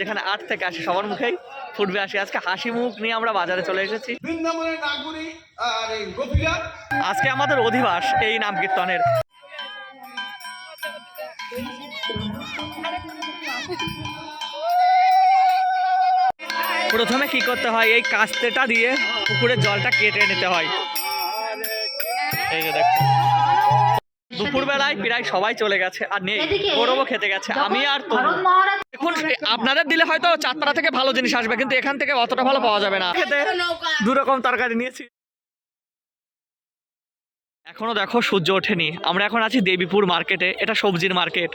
যেখানে আট থেকে আসে সবার মুখেই ফুটবে আসি আজকে হাসি মুখ নিয়ে আমরা বাজারে চলে এসেছি। আজকে আমাদের অধিবাস এই নাম কীর্তনের। প্রথমে কি করতে হয়? এই কাস্তেটা দিয়ে পুকুরের জলটা কেটে নিতে হয়। এই যে দেখো। দুপুরবেলায় প্রায় সবাই চলে গেছে। আর নেই গৌরবও খেতে গেছে। আমি আর তো দেখুন আপনাদের দিলে হয়তো চাঁদপাড়া থেকে ভালো জিনিস আসবে কিন্তু এখান থেকে অতটা ভালো পাওয়া যাবে না। খেতে দু রকম তরকারি নিয়েছি। এখনও দেখো সূর্য ওঠেনি। আমরা এখন আছি দেবীপুর মার্কেটে এটা সবজির মার্কেট।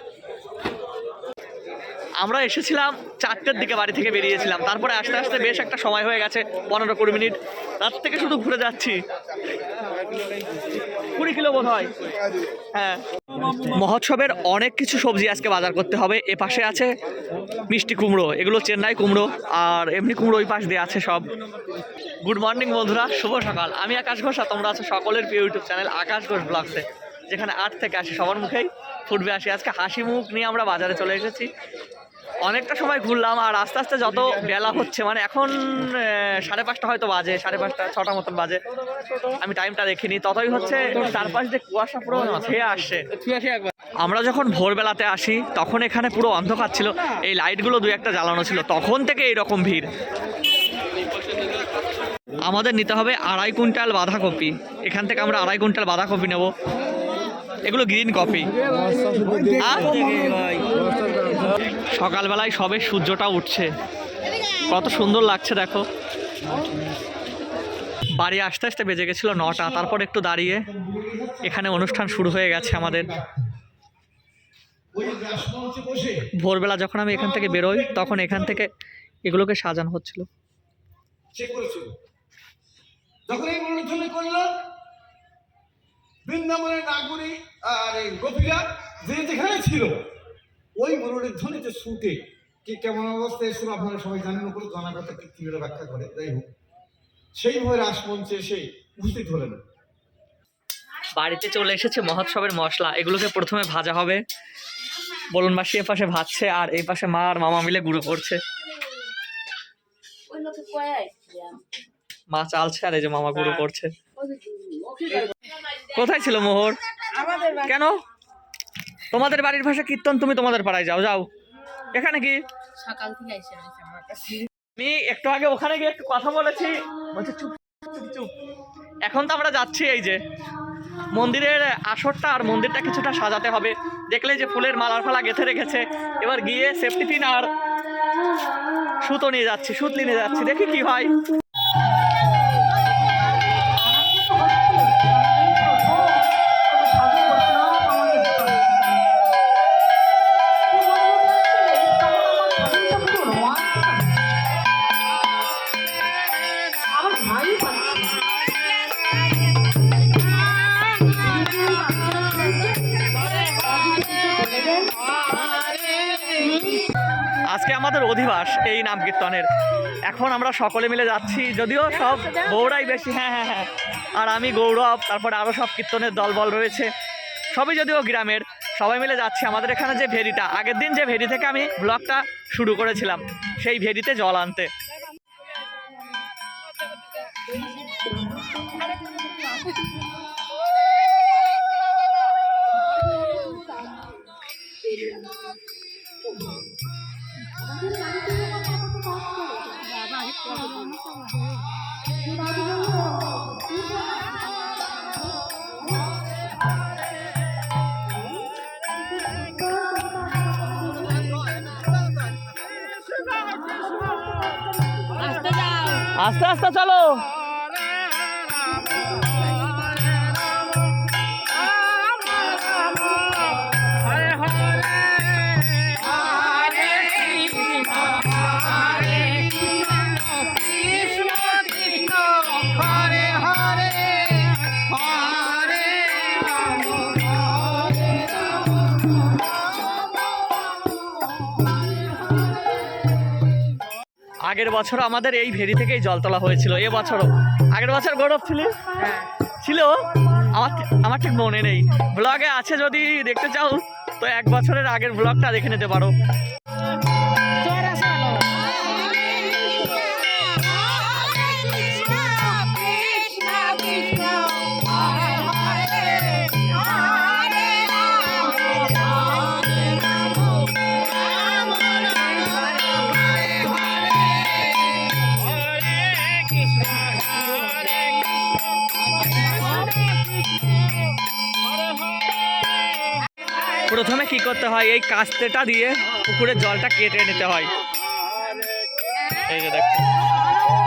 আমরা এসেছিলাম চারটের দিকে বাড়ি থেকে বেরিয়েছিলাম। তারপরে আস্তে আস্তে বেশ একটা সময় হয়ে গেছে, পনেরো কুড়ি মিনিট। তার থেকে শুধু ঘুরে যাচ্ছি। কুড়ি কিলো বোধ হয়। হ্যাঁ। মহোৎসবের অনেক কিছু সবজি আজকে বাজার করতে হবে। এ পাশে আছে মিষ্টি কুমড়ো, এগুলো চেন্নাই কুমড়ো, আর এমনি কুমড়ো ওই পাশ দিয়ে আছে সব। গুড মর্নিং বন্ধুরা, শুভ সকাল। আমি আকাশ ঘোষ আর তোমরা আছো সকলের প্রিয় ইউটিউব চ্যানেল আকাশ ঘোষ ব্লগসে, যেখানে আট থেকে আসি সবার মুখেই। ফুটবে আসি আজকে হাসি মুখ নিয়ে আমরা বাজারে চলে এসেছি। অনেকটা সময় ঘুরলাম আর আস্তে আস্তে যত বেলা হচ্ছে মানে এখন সাড়ে পাঁচটা হয়তো বাজে, সাড়ে পাঁচটা, ছটা মতন বাজে। আমি টাইমটা দেখিনি। ততই হচ্ছে চারপাশ দিয়ে কুয়াশা পুরো ছেয়ে আসছে। আমরা যখন ভোরবেলাতে আসি, তখন এখানে পুরো অন্ধকার ছিল। এই লাইটগুলো দু একটা জ্বালানো ছিল। তখন থেকে এইরকম ভিড়। আমাদের নিতে হবে আড়াই কুইন্টাল বাঁধাকপি। এখান থেকে আমরা আড়াই কুইন্টাল বাঁধাকপি নেব। এগুলো গ্রিন কপি সকালবেলায় সবে সূর্যটা উঠছে। কত সুন্দর লাগছে, দেখো। বাড়ি আসতে আসতে বেজে গেছিল নটা, তারপর একটু দাঁড়িয়ে এখানে অনুষ্ঠান শুরু হয়ে গেছে আমাদের। ভোরবেলা যখন আমি এখান থেকে বেরোই, তখন এখান থেকে এগুলোকে সাজানো হচ্ছিল। বৃন্দাবনের আর গোপীরা যে যেখানে ছিল ওই মনোরঞ্জনীতে শুটে কি কেমন অবস্থায় এসে আপনারা সবাই জানেন করে জনাগত কীর্তিগুলো ব্যাখ্যা করে যাই হোক। সেইভাবে রাসমঞ্চে এসে উপস্থিত হলেন। বাড়িতে চলে এসেছে মহোৎসবের মশলা এগুলোকে প্রথমে ভাজা হবে। বলুন মাসি এ পাশে ভাজছে আর এই পাশে মা আর মামা মিলে গুঁড়ো করছে। মা চালছে আর এই যে মামা গুঁড়ো করছে। কোথায় ছিল মোহর? কেন? তোমাদের বাড়ির ভাষা কীর্তন তুমি তোমাদের পাড়ায় যাও যাও। এখানে কি? সকাল থেকে আইসে রয়েছে আমার কাছে। আমি একটু আগে ওখানে গিয়ে একটু কথা বলেছি। বলছে চুপ চুপ চুপ। এখন তো আমরা যাচ্ছি এই যে। মন্দিরের আসরটা আর মন্দিরটা কিছুটা সাজাতে হবে। দেখলে যে ফুলের মালার ফালা গেঁথে রেখেছে। এবার গিয়ে সেফটি পিন আর সুতো নিয়ে যাচ্ছি সুতলি নিয়ে যাচ্ছি। দেখি কি হয়। আজকে আমাদের অধিবাস এই নাম কীর্তনের। এখন আমরা সকলে মিলে যাচ্ছি, যদিও সব গৌড়াই বেশি হ্যাঁ হ্যাঁ হ্যাঁ। আর আমি গৌরব, তারপরে আরও সব কীর্তনের দলবল রয়েছে। সবই যদিও গ্রামের, সবাই মিলে যাচ্ছি। আমাদের এখানে যে ভেরিটা, আগের দিন যে ভেরি থেকে আমি ব্লগটা শুরু করেছিলাম, সেই ভেরিতে জল আনতে। আস্তে আস্তে চলো। আগের বছর আমাদের এই ভেরি থেকেই জল তোলা হয়েছিল এ বছরও। আগের বছর গৌরব ছিল? ছিল? আমার আমার ঠিক মনে নেই। ব্লগে আছে যদি দেখতে চাও তো এক বছরের আগের ব্লগটা দেখে নিতে পারো। প্রথমে কি করতে হয়? এই কাস্তেটা দিয়ে পুকুরের জলটা কেটে নিতে হয়। এই যে দেখো।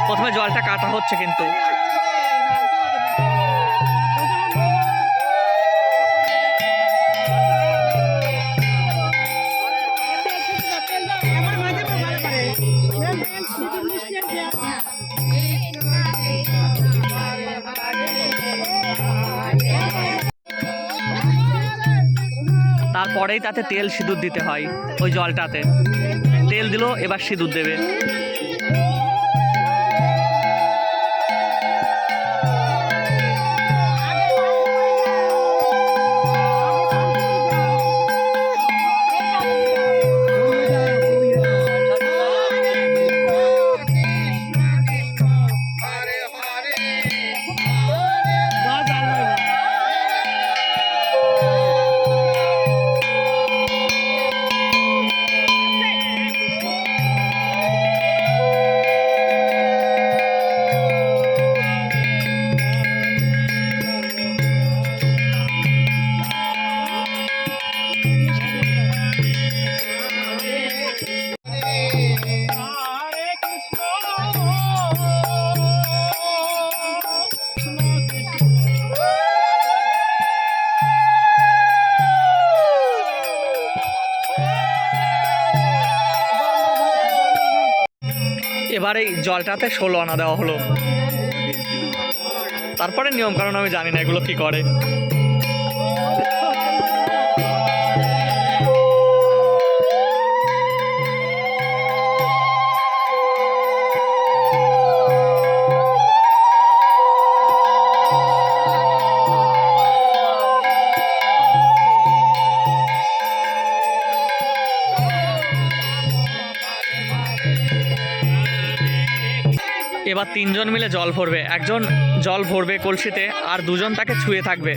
প্রথমে জলটা কাটা হচ্ছে কিন্তু। তারপরেই তাতে তেল সিঁদুর দিতে হয় ওই জলটাতে। তেল দিল এবার সিঁদুর দেবে। এবার এই জলটাতে ষোলো আনা দেওয়া হলো। তারপরে নিয়ম কারণ আমি জানি না এগুলো কি করে। এবার তিনজন মিলে জল ভরবে। একজন জল ভরবে কলসিতে আর দুজন তাকে ছুঁয়ে থাকবে।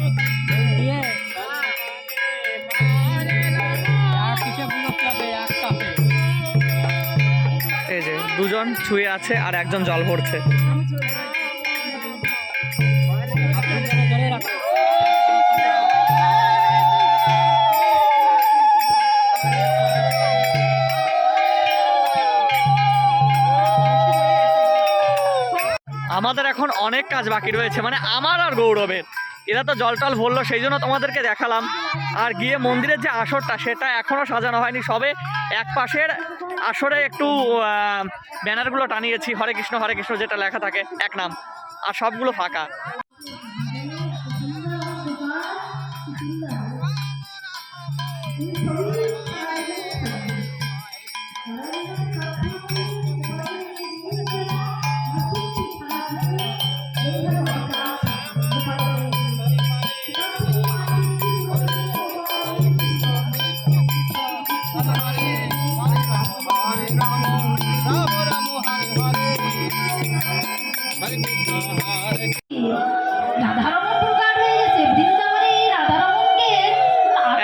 এই যে, দুজন ছুঁয়ে আছে আর একজন জল ভরছে। আমাদের এখন অনেক কাজ বাকি রয়েছে মানে আমার আর গৌরবের। এরা তো জল টল ভরলো, সেই জন্য তোমাদেরকে দেখালাম। আর গিয়ে মন্দিরের যে আসরটা, সেটা এখনও সাজানো হয়নি। সবে এক পাশের আসরে একটু ব্যানারগুলো টানিয়েছি, হরে কৃষ্ণ হরে কৃষ্ণ যেটা লেখা থাকে, এক নাম। আর সবগুলো ফাঁকা। রাধারমণ প্রকার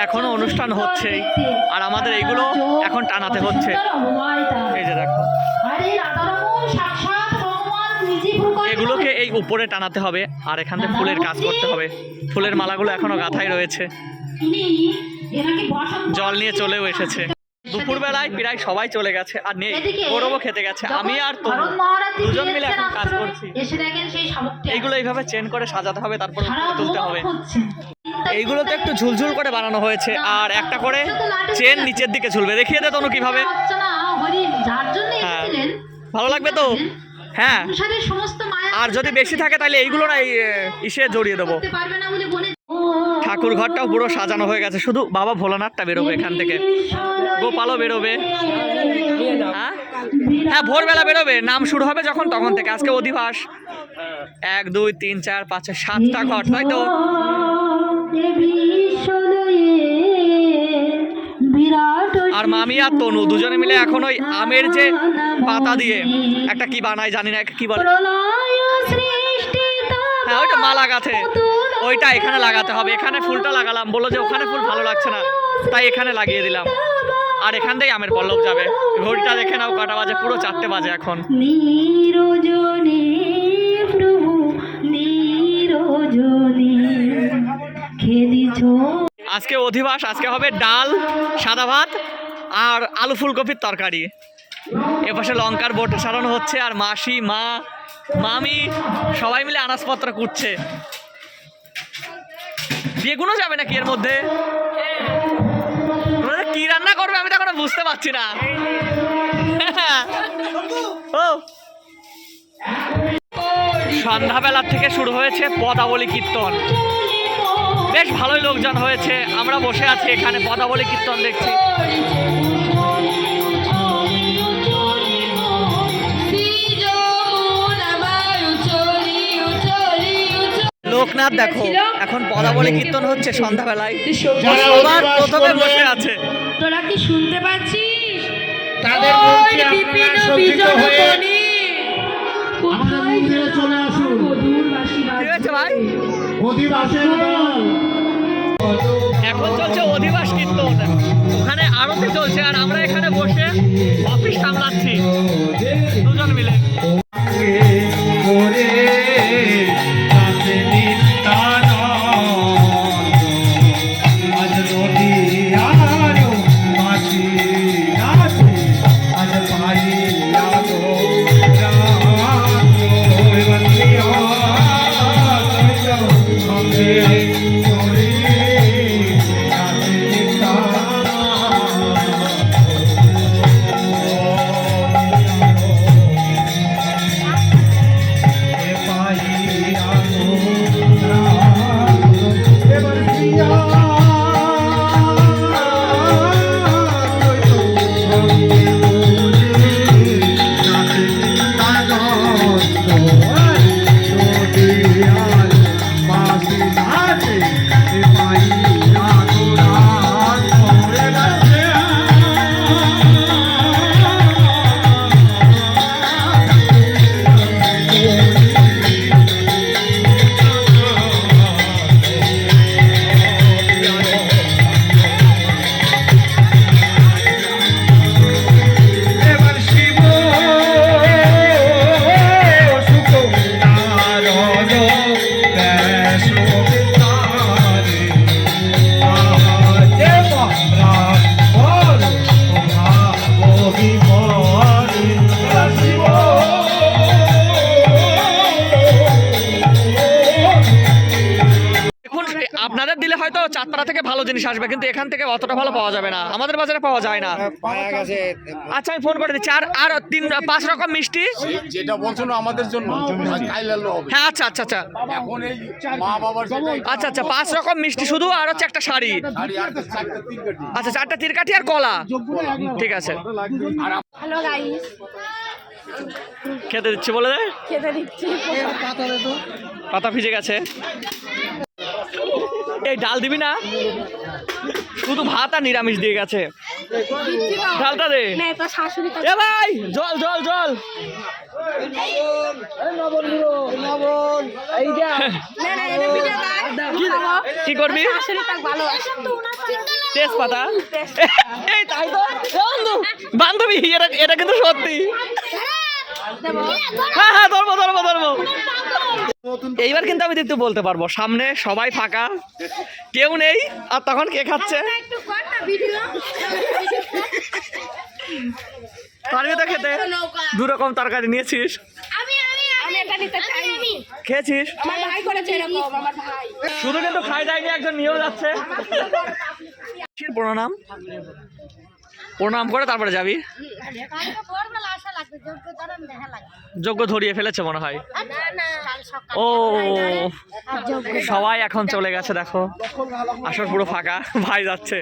এখনও অনুষ্ঠান হচ্ছেই আর আমাদের এইগুলো এখন টানাতে হচ্ছে। এই যে দেখো। এগুলোকে এই উপরে টানাতে হবে আর এখান থেকে ফুলের কাজ করতে হবে। ফুলের মালাগুলো এখনও গাথায় রয়েছে। জল নিয়ে চলেও এসেছে। দুপুরবেলায় প্রায় সবাই চলে গেছে আর নেই গৌরবও খেতে গেছে আমি আর মহারাজ দুজন মিলে এখন কাজ করছি। এইগুলো এইভাবে চেন করে সাজাতে হবে তারপর তুলতে হবে। এইগুলো তো একটু ঝুলঝুল করে বানানো হয়েছে আর একটা করে চেন নিচের দিকে ঝুলবে। দেখিয়ে দে তনু কীভাবে। হ্যাঁ। ভালো লাগবে তো? হ্যাঁ। আর যদি বেশি থাকে তাহলে এইগুলো না ইসে জড়িয়ে দেবো। ঠাকুর ঘরটাও পুরো সাজানো হয়ে গেছে। শুধু বাবা ভোলানাথটা বেরোবে এখান থেকে। গোপালও বেরোবে। হ্যাঁ? হ্যাঁ ভোরবেলা বেরোবে। নাম শুরু হবে যখন তখন থেকে। আজকে অধিবাস। এক দুই তিন চার পাঁচ ছয়, সাতটা ঘর তাই তো? আর মামি আর তনু দুজনে মিলে এখন ওই আমের যে পাতা দিয়ে একটা কি বানায় জানি না কি বলে? হ্যাঁ ওইটা মালা গাছে ওইটা এখানে লাগাতে হবে। এখানে ফুলটা লাগালাম। বলল যে ওখানে ফুল ভালো লাগছে না। তাই এখানে লাগিয়ে দিলাম। আর এখান থেকেই আমের পল্লব যাবে। ঘড়িটা দেখে নাও কটা বাজে? পুরো চারটে বাজে এখন। আজকে অধিবাস আজকে হবে ডাল সাদা ভাত আর আলু ফুলকপির তরকারি। এপাশে লঙ্কার বোট সারানো হচ্ছে আর মাসি মা মামি সবাই মিলে আনাজপত্র কুটছে। বেগুনও যাবে নাকি এর মধ্যে? কি রান্না করবে আমি তো এখনও বুঝতে পারছি না। সন্ধ্যাবেলার থেকে শুরু হয়েছে পদাবলী কীর্তন। বেশ ভালোই লোকজন হয়েছে, আমরা বসে আছি এখানে পদাবলী কীর্তন দেখছি। লোকনাথ দেখো এখন পদাবলী কীর্তন হচ্ছে সন্ধ্যাবেলায়। সবার প্রথমে বসে আছে তোরা কি শুনতে পাচ্ছিস? তাদের বিপিন বিজন হয়ে আমাদের মন্দিরে চলে আসুন। মধুরবাসী কি ভাই? অধিবাসের এখন চলছে অধিবাস কীর্তন। ওখানে আরতি চলছে আর আমরা এখানে বসে অফিস সামলাচ্ছি। দুজন মিলে। থেকে ভালো জিনিস আসবে কিন্তু এখান থেকে অতটা ভালো পাওয়া যাবে না। আমাদের বাজারে পাওয়া যায় না। আচ্ছা আমি ফোন করে দিচ্ছি। আর আর তিন পাঁচ রকম মিষ্টি? যেটা বলছো না আমাদের জন্য হ্যাঁ আচ্ছা আচ্ছা আচ্ছা। এখন এই মা বাবার আচ্ছা আচ্ছা পাঁচ রকম মিষ্টি শুধু আর হচ্ছে একটা শাড়ি। শাড়ি আর চারটে তিন কাটি আচ্ছা চারটা তিরকাঠি আর কলা। ঠিক আছে। হ্যালো গাইস খেতে দিচ্ছি বলে দে। খেতে দিচ্ছি। পাতা ভিজে গেছে। এই ডাল দিবি না? শুধু ভাত আর নিরামিষ দিয়ে গেছে। ডালটা দে। এ ভাই, জল জল জল। কি করবি? তেজপাতা। এই তাই তো। বন্ধু, বান্ধবী, এটা এটা কিন্তু সত্যি। হ্যাঁ হ্যাঁ ধরবো ধরবো ধরবো। এইবার কিন্তু আমি দেখতে বলতে পারব সামনে সবাই ফাঁকা কেউ নেই আর তখন কে খাচ্ছে? একটু কর পারবি তো খেতে দু রকম তরকারি নিয়েছিস। আমি আমি আমি। এটা নিতে চাই আমি। খেয়েছিস? আমার ভাই করেছে এরকম আমার ভাই। শুধু কিন্তু খাই যায়নি একজন নিয়েও যাচ্ছে। প্রণাম প্রণাম করে, তারপরে যাবি? যোগ্য ধরিয়ে ফেলেছে মনে হয়। ও, সবাই এখন চলে গেছে, দেখো। আসল পুরো ফাঁকা, ভাই যাচ্ছে।